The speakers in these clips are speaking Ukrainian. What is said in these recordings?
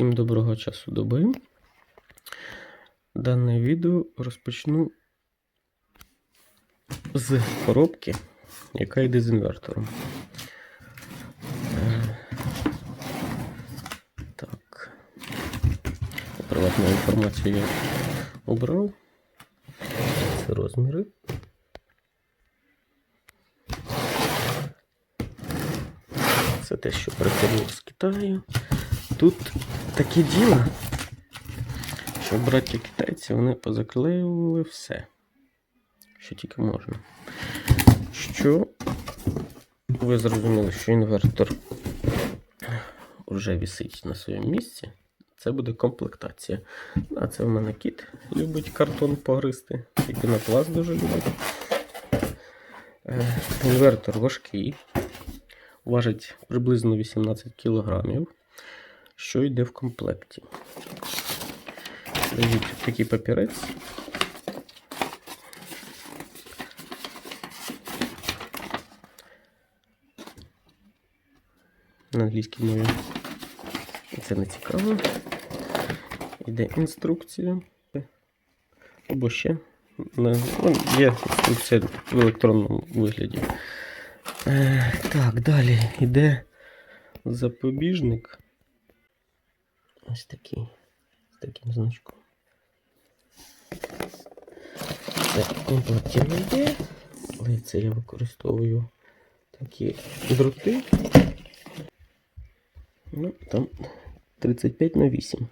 Всім доброго часу доби. Дане відео розпочну з коробки, яка йде з інвертором. Е, Так. Приватну інформацію я обрав. Це розміри. Це те, що прикорів з Китаю. Тут таке діло, що браті китайці вони позаклеювали все, що тільки можна. Що ви зрозуміли, що інвертор вже висить на своєму місці. Це буде комплектація. А це в мене кіт любить картон погризти. І пінопласт дуже любить. Е, Інвертор важкий, важить приблизно 18 кг, що йде в комплекті. Дивіться, такий папірець. На англійській мові. Це не цікаво. Йде інструкція. Або ще. Ну, є інструкція в електронному вигляді. Е, так, далі йде запобіжник. Ось такий. З таким значком. Це комплекті не йде, але це я використовую такі дроти. Ну, там 35 на 8.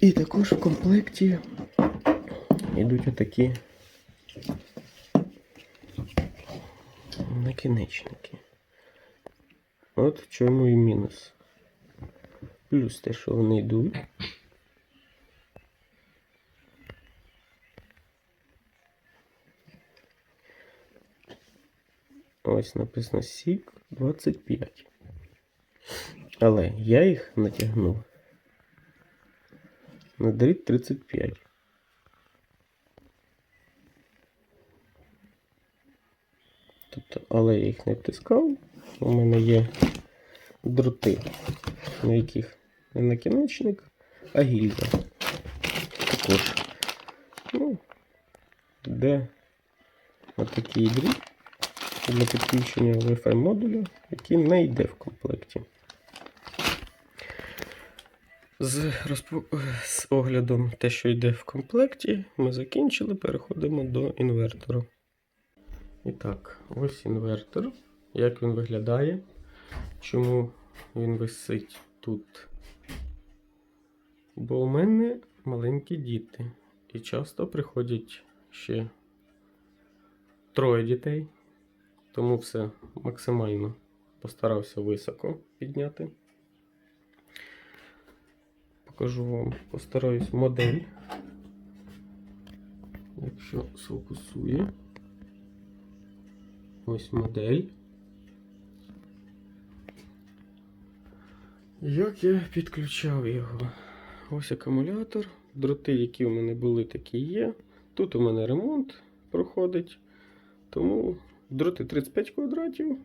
І також в комплекті йдуть отакі накінечники. От в чому і мінус. Плюс те, що вони йдуть. Ось написано Сік 25. Але я їх натягнув на дріт 35. Тобто, але я їх не втискав. У мене є дроти, на яких не накінечник, а гільза. Також. Ну, де отакий дріт для підключення Wi-Fi модуля, який не йде в комплекті. З, розпо... з оглядом те, що йде в комплекті, ми закінчили, переходимо до інвертора. І так, ось інвертор. Як він виглядає? Чому він висить тут? Бо у мене маленькі діти. І часто приходять ще троє дітей. Тому все максимально постарався високо підняти. Покажу вам, постараюсь модель. Якщо сфокусує. Ось модель. Як я підключав його? Ось акумулятор. Дроти, які у мене були, такі є. Тут у мене ремонт проходить. Тому дроти 35 квадратів.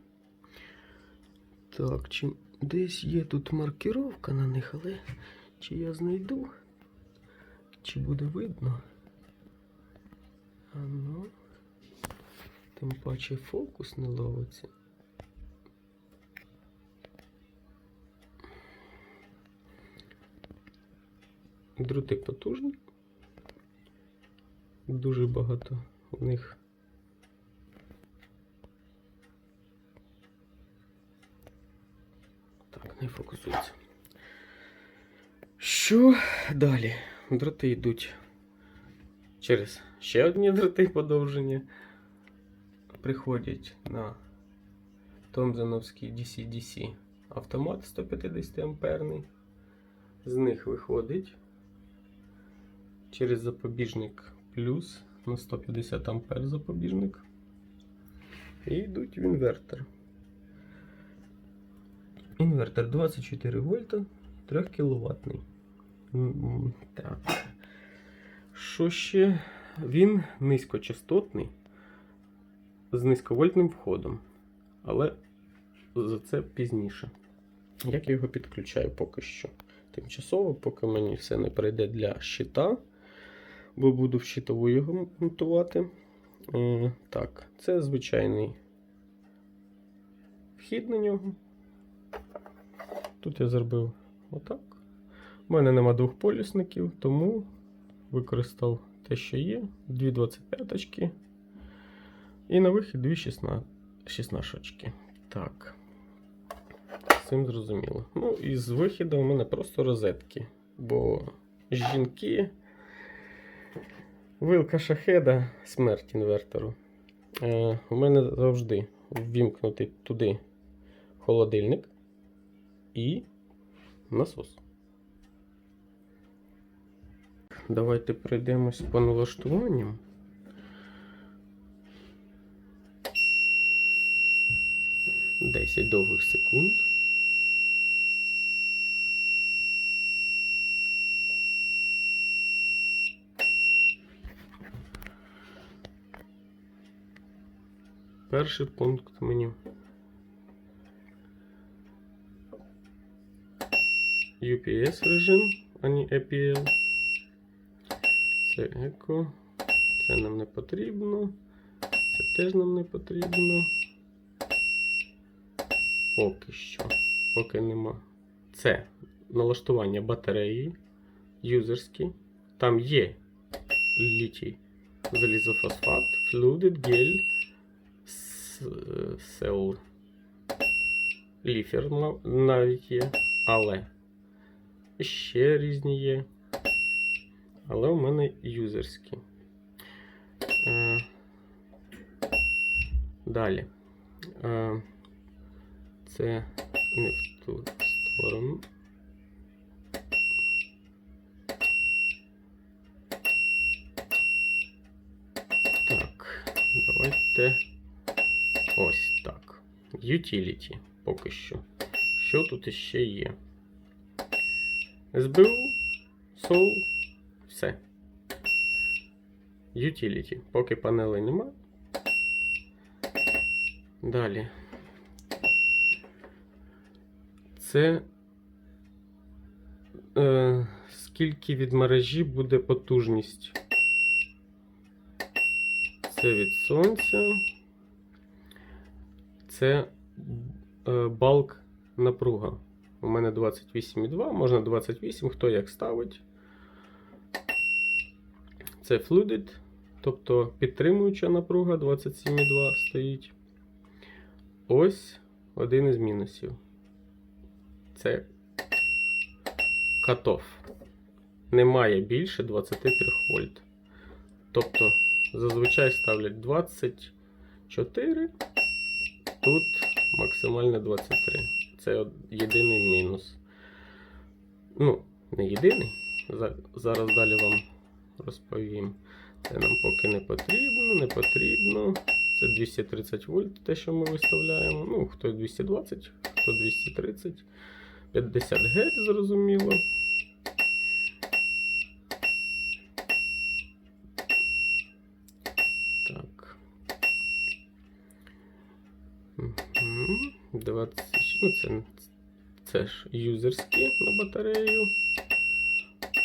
Так, чи десь є тут маркіровка на них, але чи я знайду? Чи буде видно? А ну. Тим паче фокус не ловиться. Дроти потужні. Дуже багато у них. Так, не фокусується. Що далі? Дроти йдуть через ще одні дроти подовження. Приходять на Томзоновський DC-DC автомат 150 амперний. З них виходить через запобіжник плюс на 150 ампер запобіжник. І йдуть в інвертор. Інвертор 24 вольта, 3 кВт. Так. Що ще? Він низькочастотний з низьковольтним входом. Але за це пізніше. Як я його підключаю поки що? Тимчасово, поки мені все не прийде для щита, бо буду в щитову його монтувати. Е, Так, це звичайний вхід на нього. Тут я зробив отак. У мене нема двох полюсників, тому використав те, що є. Дві 25 І на вихід дві 16 16 Так. З цим зрозуміло. Ну, і з вихіду у мене просто розетки. Бо жінки. Вилка шахеда, смерть інвертору. Е, у мене завжди ввімкнутий туди холодильник і насос. Давайте пройдемось по налаштуванням. Десять довгих секунд. Перший пункт меню. UPS режим, а не APL. Це еко. Це нам не потрібно. Це теж нам не потрібно. Поки що. Поки нема. Це налаштування батареї. Юзерські. Там є літій, залізофосфат, флюдид, гель, сел. Ліфер навіть є. Але ще різні є. Але у мене юзерські. Е, далі. Е, це не в ту сторону. Так, давайте. Utility поки що. Що тут іще є? СБУ, Soul, все. Utility. Поки панелей нема. Далі. Це е, скільки від мережі буде потужність. Це від сонця. Це е, балк напруга. У мене 28,2, можна 28, хто як ставить. Це Fluid, тобто підтримуюча напруга 27,2 стоїть. Ось один із мінусів. Це катоф. Немає більше 23 вольт. Тобто зазвичай ставлять 24, тут максимально 23. Це єдиний мінус. Ну, не єдиний. Зараз далі вам розповім. Це нам поки не потрібно, не потрібно. Це 230 вольт, те, що ми виставляємо. Ну, хто 220, хто 230, 50 Гц, зрозуміло. Так. Мгм. 20, ну це, це ж юзерські на батарею.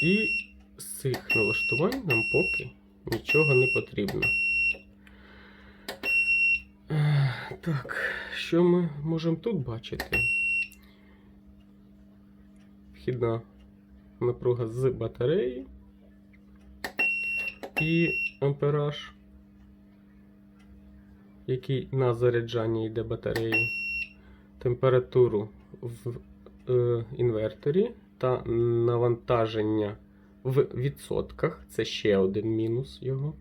І з цих налаштувань нам поки нічого не потрібно. Так, що ми можемо тут бачити? Вхідна напруга з батареї і ампераж, який на заряджання йде батареї, температуру в е, інверторі та навантаження в відсотках. Це ще один мінус його.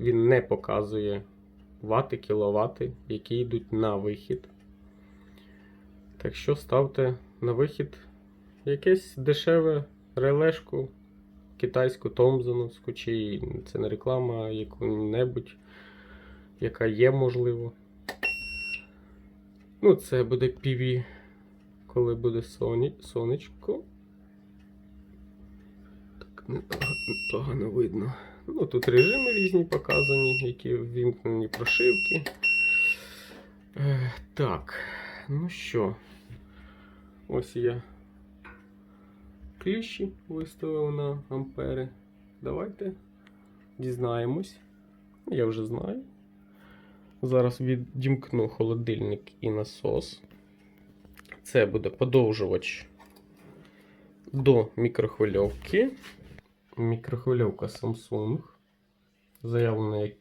Він не показує вати, кіловати, які йдуть на вихід. Так що ставте на вихід якесь дешеве релешку китайську Томзоновську, чи це не реклама, яку-небудь, яка є, можливо. Ну, це буде PV, коли буде соні, сонечко. Так, непогано, видно. Ну, тут режими різні показані, які ввімкнені прошивки. Е, так, ну що, ось я кліщі виставив на ампери. Давайте дізнаємось. Я вже знаю. Зараз відімкну холодильник і насос. Це буде подовжувач до мікрохвильовки. Мікрохвильовка Samsung. Заявлено як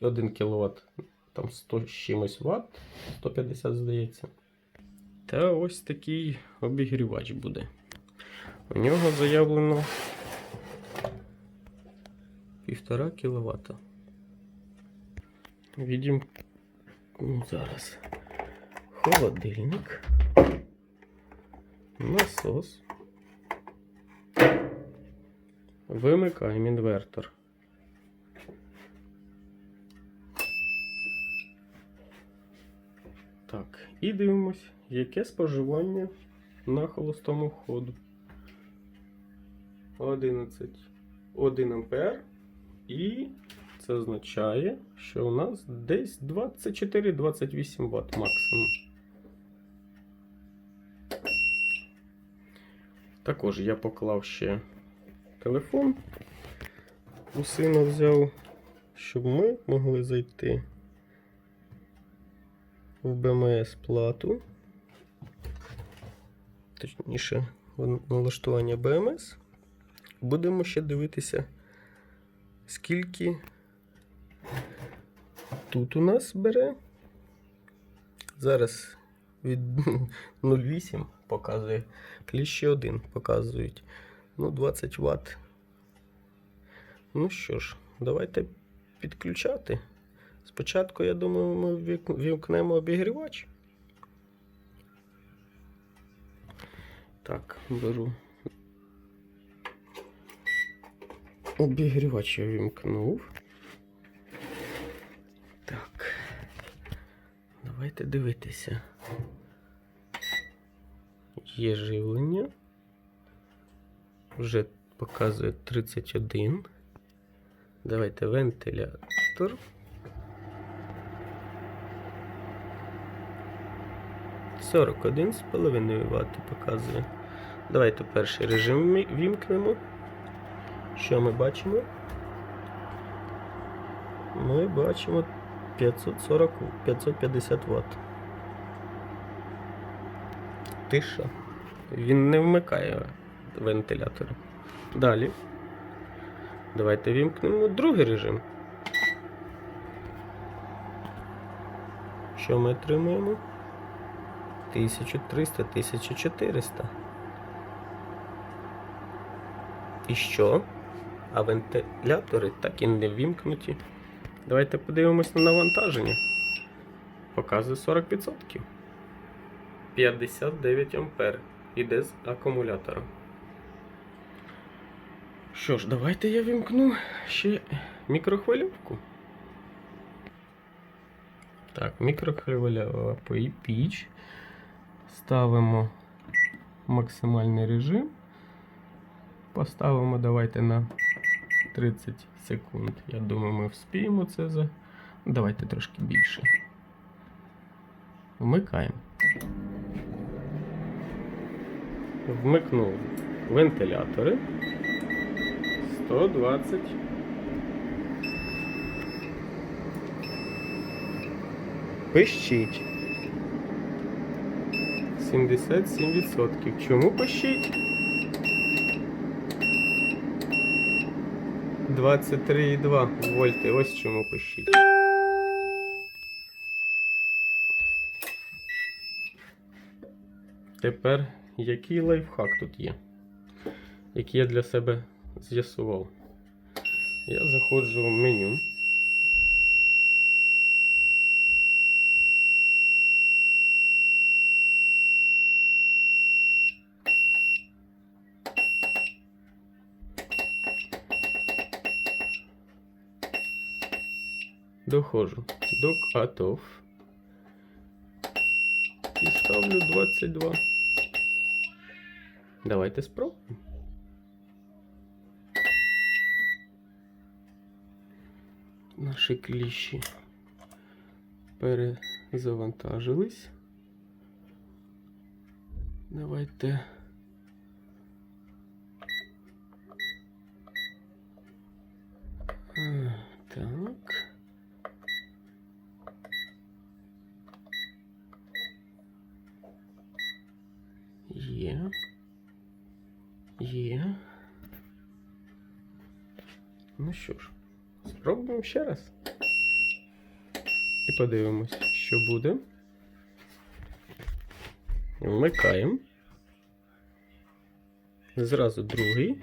1 кВт, там 100 з чимось Вт, 150 здається. Та ось такий обігрівач буде. У нього заявлено 1,5 кВт. Відім ну, зараз холодильник, насос. Вимикаємо інвертор. Так, і дивимось, яке споживання на холостому ходу. 11 1 ампер. І це означає, що у нас десь 24-28 Вт максимум. Також я поклав ще телефон. У сина взяв, щоб ми могли зайти в БМС плату. Точніше, в налаштування БМС. Будемо ще дивитися, скільки тут у нас бере. Зараз від 0,8 показує. Кліщі 1 показують. Ну, 20 Вт. Ну що ж, давайте підключати. Спочатку, я думаю, ми вімкнемо обігрівач. Так, беру. Обігрівач я вімкнув. Так. Давайте дивитися. Є живлення. Вже показує 31. Давайте вентилятор. Сорок один з половиною вати показує. Давайте перший режим вімкнемо. Що ми бачимо? Ми бачимо 540 550 Вт. Тиша. Він не вмикає вентилятор. Далі. Давайте вімкнемо другий режим. Що ми отримуємо? 1300, 1400. І що? А вентилятори так і не вімкнуті. Давайте подивимось на навантаження. Показує 40%. 59 ампер. Іде з акумулятора. Що ж, давайте я вімкну ще мікрохвильовку. Так, мікрохвильова піч. Ставимо максимальний режим. Поставимо давайте на 30 секунд. Я думаю, ми вспіємо це за. Давайте трошки більше. Вмикаємо. Вмикнув вентилятори. 120. Пищить. 77%. Чому пищить? 23,2 вольти. Ось чому пишіть. Тепер який лайфхак тут є? Який я для себе з'ясував? Я заходжу в меню. Доходжу до котов. І ставлю 22. Давайте спробуємо. Наші кліщі перезавантажились. Давайте. А, Так. Є. Є. Ну що ж, спробуємо ще раз. І подивимось, що буде. Вмикаємо. Зразу другий.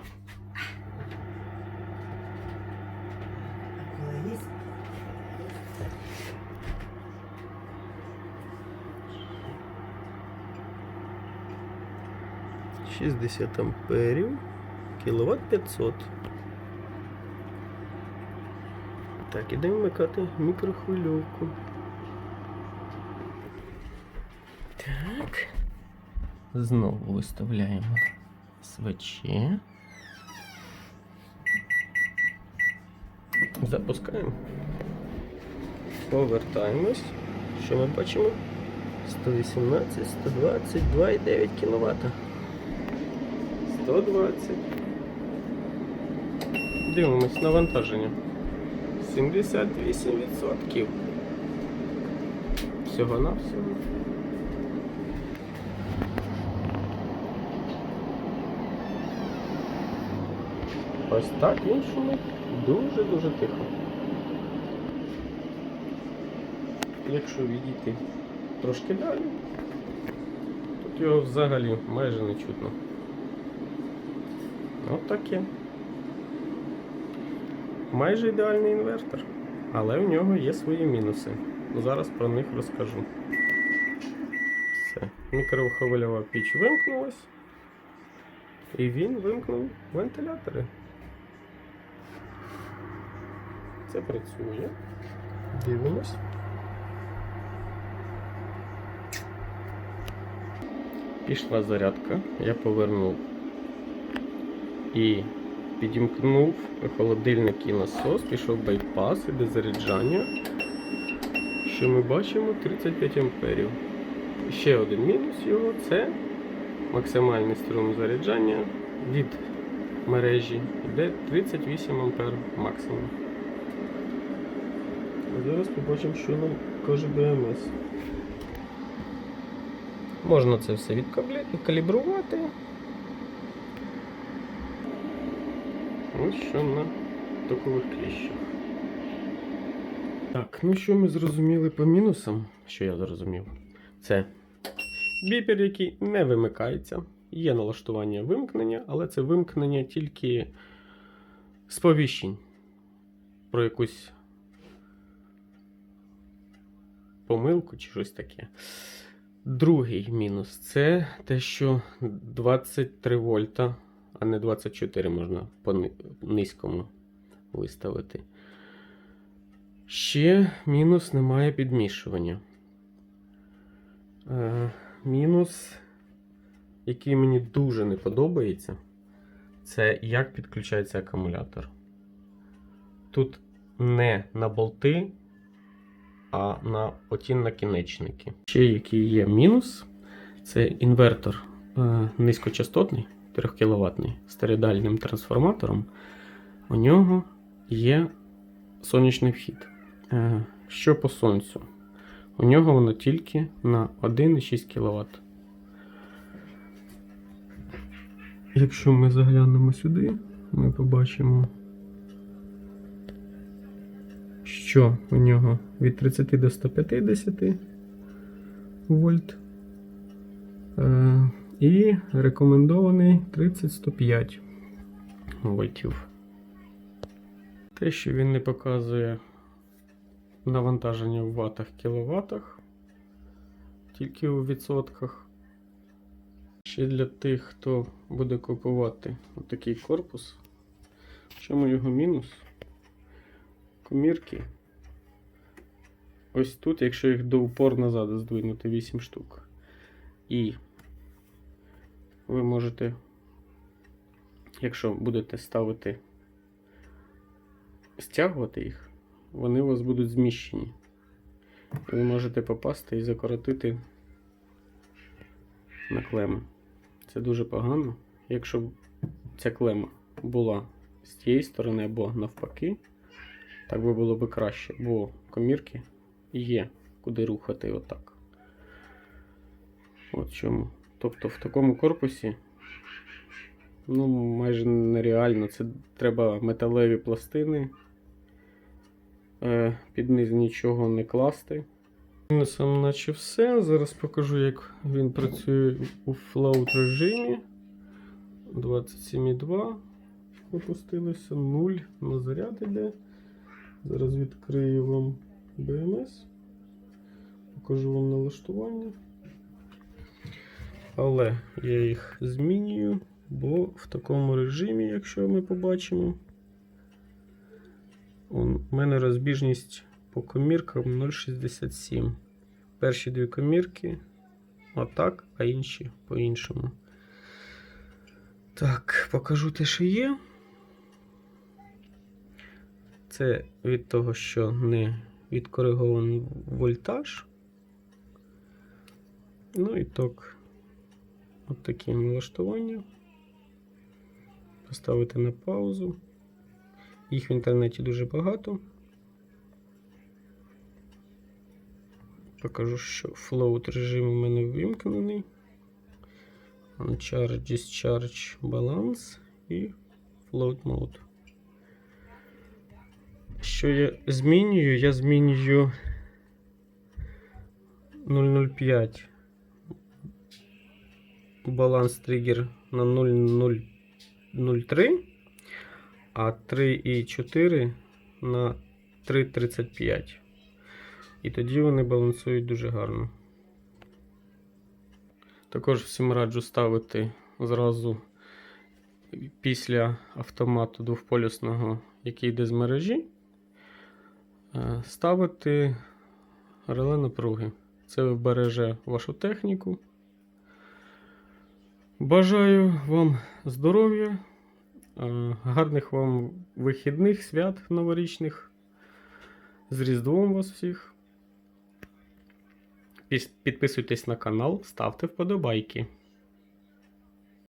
60 амперів. Кіловат 500. Так, ідемо вмикати мікрохвильовку. Так. Знову виставляємо свечі. Запускаємо. Повертаємось. Що ми бачимо? 118, 120, 2,9 кВт. 120. Дивимось навантаження. 78%. Всього на всього. Ось так він дуже-дуже тихо. Якщо відійти трошки далі, тут його взагалі майже не чутно. От таке. Майже ідеальний інвертор, але в нього є свої мінуси. Зараз про них розкажу. Все. Мікрохвильова піч вимкнулась. І він вимкнув вентилятори. Це працює. Дивимось. Пішла зарядка, я повернув і підімкнув холодильник і насос, пішов байпас, іде заряджання. Що ми бачимо? 35 амперів. Ще один мінус його це максимальний струм заряджання від мережі йде 38 ампер максимум. А зараз побачимо, що нам каже БМС. Можна це все відкалібрувати. Ось що на токових кліщах. Так, ну що ми зрозуміли по мінусам, що я зрозумів, це біпер, який не вимикається. Є налаштування вимкнення, але це вимкнення тільки сповіщень про якусь помилку чи щось таке. Другий мінус це те, що 23 вольта, а не 24 можна по низькому виставити. Ще мінус немає підмішування. Е, мінус, який мені дуже не подобається, це як підключається акумулятор. Тут не на болти, а на оті накінечники. Ще який є мінус, це інвертор е, низькочастотний 3 кВт з трансформатором. У нього є сонячний вхід. Е, що по сонцю? У нього воно тільки на 1,6 кВт. Якщо ми заглянемо сюди, ми побачимо, що у нього від 30 до 150 вольт. І рекомендований 30-105 вольтів. Те, що він не показує навантаження в ватах кіловатах, тільки у відсотках. Ще для тих, хто буде купувати такий корпус. В чому його мінус? Комірки. Ось тут, якщо їх до упор назад здвинути 8 штук. І ви можете, якщо будете ставити, стягувати їх, вони у вас будуть зміщені. І ви можете попасти і закоротити на клеми. Це дуже погано. Якщо ця клема була з тієї сторони або навпаки, так би було б краще, бо комірки є куди рухати отак. От чому. Тобто в такому корпусі ну, майже нереально. Це треба металеві пластини. Е, під низ нічого не класти. Сам наче все. Зараз покажу, як він працює у флоут режимі. 27,2 опустилося, 0 на заряд іде. Зараз відкрию вам BMS. Покажу вам налаштування. Але я їх змінюю, бо в такому режимі, якщо ми побачимо, у мене розбіжність по коміркам 0,67. Перші дві комірки отак, а інші по-іншому. Так, покажу те, що є. Це від того, що не відкоригований вольтаж. Ну і так, от такі налаштування. Поставити на паузу. Їх в інтернеті дуже багато. Покажу, що float режим у мене вимкнений. Uncharge, Discharge Balance і Float Mode. Що я змінюю? Я змінюю 005 баланс тригер на 0,003, а 3,4 на 3,35. І тоді вони балансують дуже гарно. Також всім раджу ставити зразу після автомату двохполюсного, який йде з мережі, е, ставити реле напруги. Це вбереже вашу техніку. Бажаю вам здоров'я, е, гарних вам вихідних свят новорічних. З Різдвом вас всіх. Підписуйтесь на канал, ставте вподобайки.